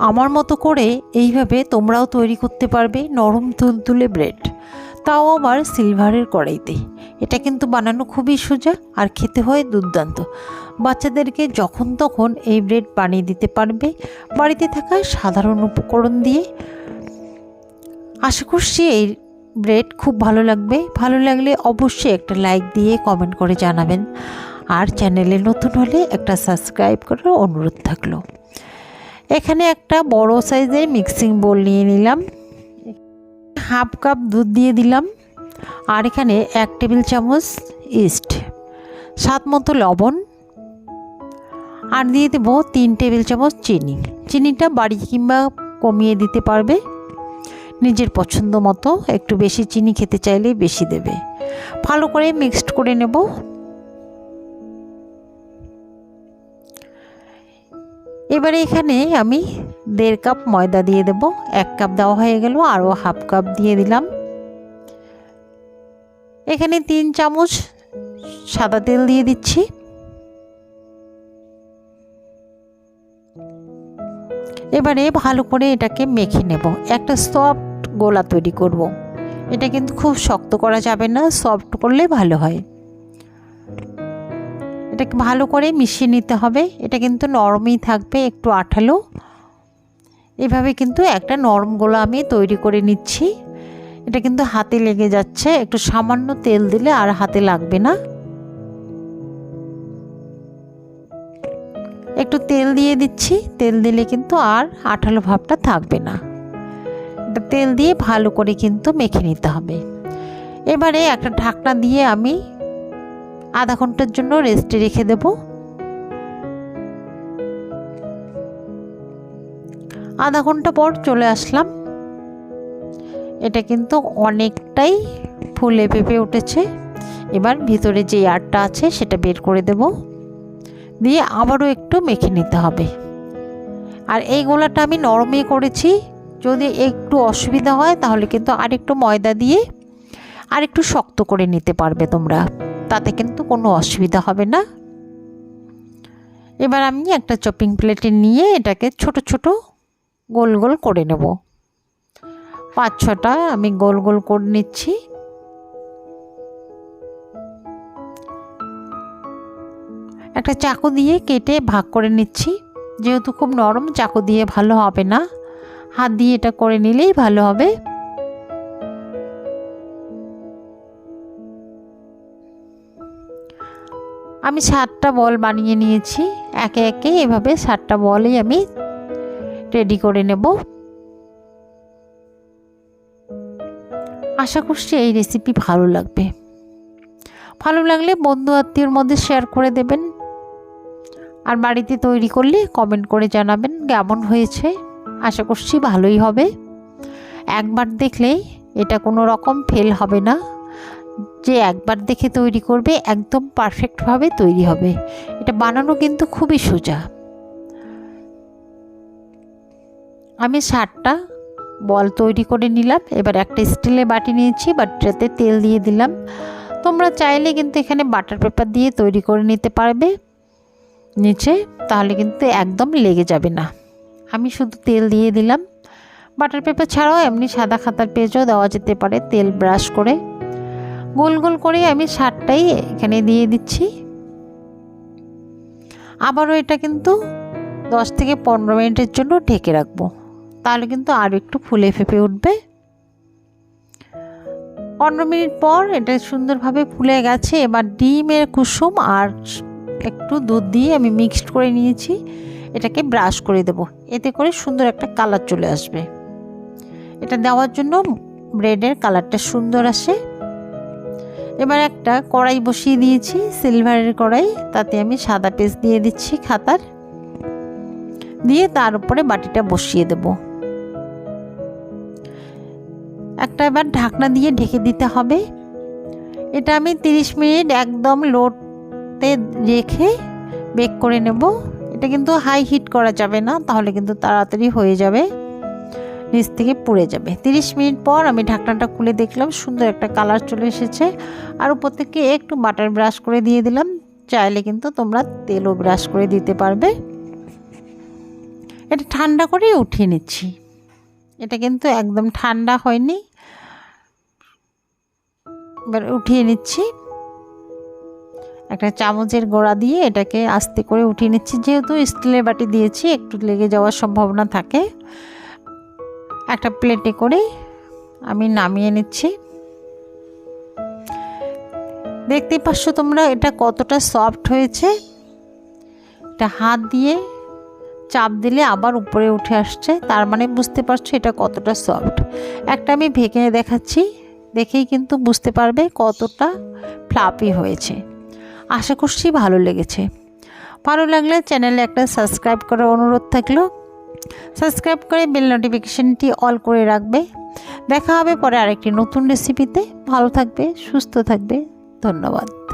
আমার মতো করে এইভাবে তোমরাও তৈরি করতে পারবে নরম তুলতুলে ব্রেড। তাও আবার সিলভারের কড়াইতে। এটা কিন্তু বানানো খুবই সোজা আর খেতে হয় দুর্দান্ত। বাচ্চাদেরকে যখন তখন এই ব্রেড বানিয়ে দিতে পারবে। বাড়িতে থাকা সাধারণ উপকরণ দিয়ে। আশা করছি এই ব্রেড খুব ভালো লাগবে। ভালো লাগলে অবশ্যই একটা লাইক দিয়ে কমেন্ট করে জানাবেন। আর চ্যানেলে নতুন হলে একটা সাবস্ক্রাইব করার অনুরোধ থাকল। এখানে একটা বড় সাইজের মিক্সিং বোল নিয়ে নিলাম। হাফ কাপ দুধ দিয়ে দিলাম। আর এখানে এক টেবিল চামচ ইস্ট, স্বাদ মতো লবণ। আর দিয়ে দেবো তিন টেবিল চামচ চিনি। চিনিটা বাড়ি কিংবা কমিয়ে দিতে পারবে। নিজের পছন্দ মতো একটু বেশি চিনি খেতে চাইলে বেশি দেবে। ভালো করে মিক্সড করে নেব। এবারে এখানে আমি দেড় কাপ ময়দা দিয়ে দেব, এক কাপ দেওয়া হয়ে গেল, আরও হাফ কাপ দিয়ে দিলাম। এখানে তিন চামচ সাদা তেল দিয়ে দিচ্ছি। এবারে ভালো করে এটাকে মেখে নেব। একটা সফট গোলা তৈরি করব। এটা কিন্তু খুব শক্ত করা যাবে না, সফট করলে ভালো হয়। এটাকে ভালো করে মিশিয়ে নিতে হবে। এটা কিন্তু নরমই থাকবে, একটু আঠালো। এভাবে কিন্তু একটা নরম গোলা আমি তৈরি করে নিচ্ছি। এটা কিন্তু হাতে লেগে যাচ্ছে, একটু সামান্য তেল দিলে আর হাতে লাগবে না। একটু তেল দিয়ে দিচ্ছি, তেল দিলে কিন্তু আর আঠালো ভাবটা থাকবে না। তেল দিয়ে ভালো করে কিন্তু মেখে নিতে হবে। এবারে একটা ঢাকনা দিয়ে আমি আধা ঘণ্টার জন্য রেস্টে রেখে দেব। আধা ঘণ্টা পর চলে আসলাম। এটা কিন্তু অনেকটাই ফুলে পেঁপে উঠেছে। এবার ভিতরে যে আরটা আছে সেটা বের করে দেব। দিয়ে আবারও একটু মেখে নিতে হবে। আর এই গোলাটা আমি নরমে করেছি। যদি একটু অসুবিধা হয় তাহলে কিন্তু আরেকটু ময়দা দিয়ে আর একটু শক্ত করে নিতে পারবে তোমরা। তাতে কিন্তু কোনো অসুবিধা হবে না। এবার আমি একটা চপিং প্লেটে নিয়ে এটাকে ছোট ছোট গোল গোল করে নেব। পাঁচ ছটা আমি গোল গোল করে নিচ্ছি। একটা চাকু দিয়ে কেটে ভাগ করে নিচ্ছি। যেহেতু খুব নরম, চাকু দিয়ে ভালো হবে না। হাত দিয়ে এটা করে নিলেই ভালো হবে। আমি সাতটা বল বানিয়ে নিয়েছি। একে একে এভাবে সাতটা বলই আমি রেডি করে নেব। আশা করছি এই রেসিপি ভালো লাগবে। ভালো লাগলে বন্ধু আত্মীয়র মধ্যে শেয়ার করে দেবেন। আর বাড়িতে তৈরি করলে কমেন্ট করে জানাবেন কেমন হয়েছে। আশা করছি ভালোই হবে। একবার দেখলেই এটা কোনো রকম ফেল হবে না। যে একবার দেখে তৈরি করবে, একদম পারফেক্টভাবে তৈরি হবে। এটা বানানো কিন্তু খুবই সোজা। আমি ষাটটা বল তৈরি করে নিলাম। এবার একটা স্টিলের বাটি নিয়েছি, বাটিটাতে তেল দিয়ে দিলাম। তোমরা চাইলে কিন্তু এখানে বাটার পেপার দিয়ে তৈরি করে নিতে পারবে। নিচে, তাহলে কিন্তু একদম লেগে যাবে না। আমি শুধু তেল দিয়ে দিলাম। বাটার পেপার ছাড়াও এমনি সাদা খাতার পেজও দেওয়া যেতে পারে, তেল ব্রাশ করে। গোল গোল করে আমি সারটাই এখানে দিয়ে দিচ্ছি। আবারও এটা কিন্তু দশ থেকে পনেরো মিনিটের জন্য ঢেকে রাখব। তাহলে কিন্তু আরও একটু ফুলে ফেপে উঠবে। পনেরো মিনিট পর এটা সুন্দরভাবে ফুলে গেছে। এবার ডিমের কুসুম আর একটু দুধ দিয়ে আমি মিক্সড করে নিয়েছি। এটাকে ব্রাশ করে দেব। এতে করে সুন্দর একটা কালার চলে আসবে। এটা দেওয়ার জন্য ব্রেডের কালারটা সুন্দর আসে। এবার একটা কড়াই বসিয়ে দিয়েছি, সিলভারের কড়াই। তাতে আমি সাদা পেস্ট দিয়ে দিচ্ছি খাতার। দিয়ে তার উপরে বাটিটা বসিয়ে দেব। একটা এবার ঢাকনা দিয়ে ঢেকে দিতে হবে। এটা আমি 30 মিনিট একদম লোতে রেখে বেক করে নেব। এটা কিন্তু হাই হিট করা যাবে না, তাহলে কিন্তু তাড়াতাড়ি হয়ে যাবে। নিচ থেকে পুড়ে যাবে। 30 মিনিট পর আমি ঢাকনাটা খুলে দেখলাম, সুন্দর একটা কালার চলে এসেছে। আর উপর থেকে একটু বাটার ব্রাশ করে দিয়ে দিলাম। চাইলে কিন্তু তোমরা তেলও ব্রাশ করে দিতে পারবে। এটা ঠান্ডা করে উঠিয়ে নিচ্ছি। এটা কিন্তু একদম ঠান্ডা হয়নি। এবার উঠিয়ে নিচ্ছি। একটা চামচের গোড়া দিয়ে এটাকে আস্তে করে উঠিয়ে নিচ্ছি। যেহেতু স্টিলের বাটি দিয়েছি, একটু লেগে যাওয়ার সম্ভাবনা থাকে। একটা প্লেটে করে আমি নামিয়ে নিচ্ছি। দেখতে পাচ্ছ তোমরা এটা কতটা সফট হয়েছে। এটা হাত দিয়ে চাপ দিলে আবার উপরে উঠে আসছে, তার মানে বুঝতে পারছ এটা কতটা সফট। একটা আমি ভেঙে দেখাচ্ছি, দেখেই কিন্তু বুঝতে পারবে কতটা ফ্লাপি হয়েছে। আশা করছি ভালো লেগেছে। ভালো লাগলে চ্যানেলে একটা সাবস্ক্রাইব করার অনুরোধ থাকল। সাবস্ক্রাইব করে বেল নোটিফিকেশানটি অল করে রাখবে। দেখা হবে পরে আরেকটি নতুন রেসিপিতে ভালো থাকবে, সুস্থ থাকবে। ধন্যবাদ।